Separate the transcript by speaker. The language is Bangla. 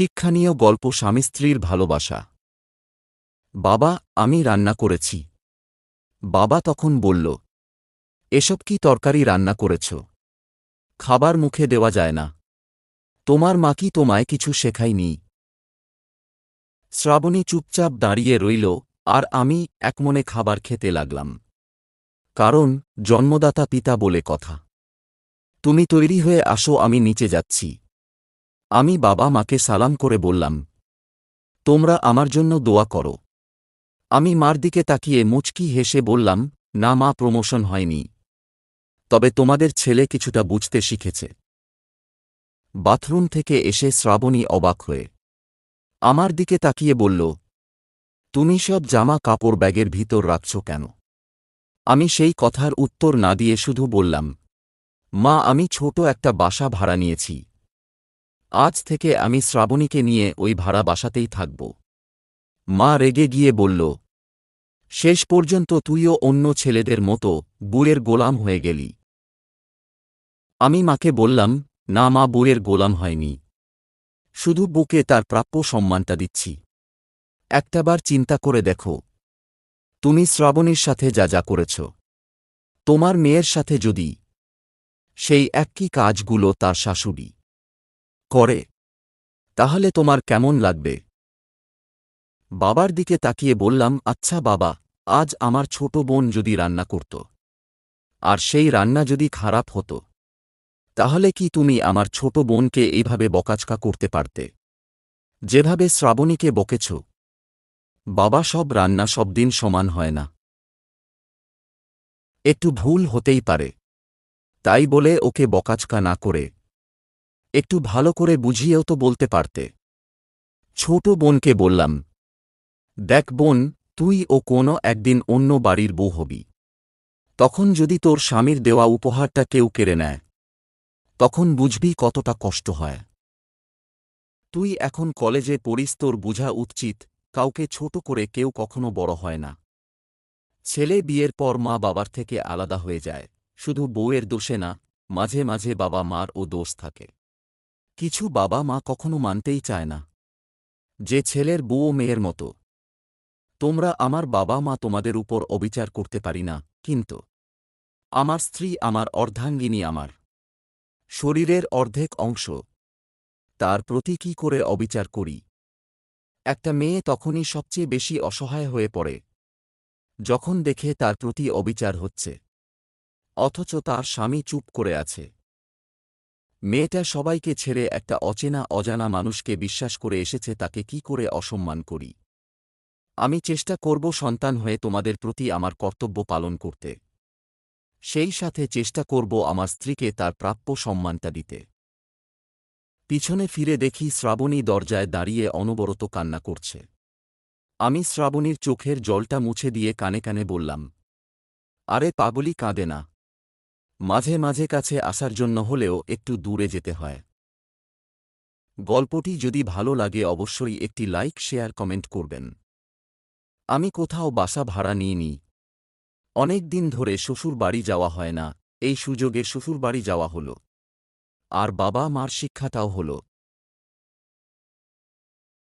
Speaker 1: শিক্ষণীয় গল্প স্বামী স্ত্রীর ভালোবাসা। বাবা, আমি রান্না করেছি। বাবা তখন বলল, এসব কি তরকারি রান্না করেছ? খাবার মুখে দেওয়া যায় না। তোমার মা কি তোমায় কিছু শেখায়নি? শ্রাবণী চুপচাপ দাঁড়িয়ে রইল, আর আমি একমনে খাবার খেতে লাগলাম। কারণ, জন্মদাতা পিতা বলে কথা। তুমি তৈরি হয়ে আসো, আমি নিচে যাচ্ছি। আমি বাবা মাকে সালাম করে বললাম, তোমরা আমার জন্য দোয়া করো। আমি মার দিকে তাকিয়ে মুচকি হেসে বললাম, না মা, প্রমোশন হয়নি। তবে তোমাদের ছেলে কিছুটা বুঝতে শিখেছে। বাথরুম থেকে এসে শ্রাবণী অবাক হয়ে আমার দিকে তাকিয়ে বলল, তুমি সব জামা কাপড় ব্যাগের ভিতর রাখছ কেন? আমি সেই কথার উত্তর না দিয়ে শুধু বললাম, মা, আমি ছোট একটা বাসা ভাড়া নিয়েছি। আজ থেকে আমি শ্রাবণীকে নিয়ে ওই ভাড়া বাসাতেই থাকব। মা রেগে গিয়ে বলল, শেষ পর্যন্ত তুইও অন্য ছেলেদের মতো বুড়ের গোলাম হয়ে গেলি। আমি মাকে বললাম, না মা, বুড়ের গোলাম হয়নি। শুধু বুকে তার প্রাপ্য সম্মানটা দিচ্ছি। একটাবার চিন্তা করে দেখো। তুমি শ্রাবণীর সাথে যা যা করেছ। তোমার মেয়ের সাথে যদি সেই একই কাজগুলো তার শাশুড়ি করে। তাহলে তোমার কেমন লাগবে? বাবার দিকে তাকিয়ে বললাম আচ্ছা বাবা, আজ আমার ছোট বোন যদি রান্না করত, আর সেই রান্না যদি খারাপ হতো, তাহলে কি তুমি আমার ছোট বোনকে এইভাবে বকাচকা করতে পারতে? যেভাবে শ্রাবণীকে বকেছ, বাবা সব রান্না সব দিন সমান হয় না। একটু ভুল হতেই পারে। তাই বলে ওকে বকাচকা না করে একটু ভালো করে বুঝিয়েও তো বলতে পারতে। ছোট বোনকে বললাম, দেখ বোন, তুই ও কোনো একদিন অন্য বাড়ির বউ হবি। তখন যদি তোর স্বামীর দেওয়া উপহারটা কেউ কেড়ে নেয়, তখন বুঝবি কতটা কষ্ট হয়। তুই এখন কলেজে পড়িস, তোর বুঝা উচিত, কাউকে ছোট করে কেউ কখনো বড় হয় না। ছেলে বিয়ের পর মা বাবার থেকে আলাদা হয়ে যায়, শুধু বউয়ের দোষে না, মাঝে মাঝে বাবা মার ও দোষ থাকে। কিছু বাবা মা কখনো মানতেই চায় না। যে ছেলের বউ মেয়ের মতো। তোমরা আমার বাবা মা তোমাদের উপর অবিচার করতে পারি না, কিন্তু আমার স্ত্রী আমার অর্ধাঙ্গিনী আমার। শরীরের অর্ধেক অংশ। তার প্রতি কী করে অবিচার করি? একটা মেয়ে তখনই সবচেয়ে বেশি অসহায় হয়ে পড়ে। যখন দেখে তার প্রতি অবিচার হচ্ছে। অথচ তার স্বামী চুপ করে আছে। মেয়েটা সবাইকে ছেড়ে একটা অচেনা, অজানা মানুষকে বিশ্বাস করে এসেছে, তাকে কি করে অসম্মান করি? আমি চেষ্টা করব সন্তান হয়ে তোমাদের প্রতি আমার কর্তব্য পালন করতে। সেই সাথে চেষ্টা করব আমার স্ত্রীকে তার প্রাপ্য সম্মানটা দিতে। পিছনে ফিরে দেখি শ্রাবণী দরজায় দাঁড়িয়ে অনবরত কান্না করছে। আমি শ্রাবণীর চোখের জলটা মুছে দিয়ে কানে কানে বললাম, আরে পাগলি কাঁদে না। মাঝে মাঝে কাছে আসার জন্য হলেও একটু দূরে যেতে হয়। গল্পটি যদি ভালো লাগে অবশ্যই একটি লাইক, শেয়ার, কমেন্ট করবেন। আমি কোথাও বাসা ভাড়া নিয়ে অনেক দিন ধরে শ্বশুর বাড়ি যাওয়া হয় না। এই সুযোগে শ্বশুর বাড়ি যাওয়া হল। আর বাবা মার শিক্ষাটাও হল।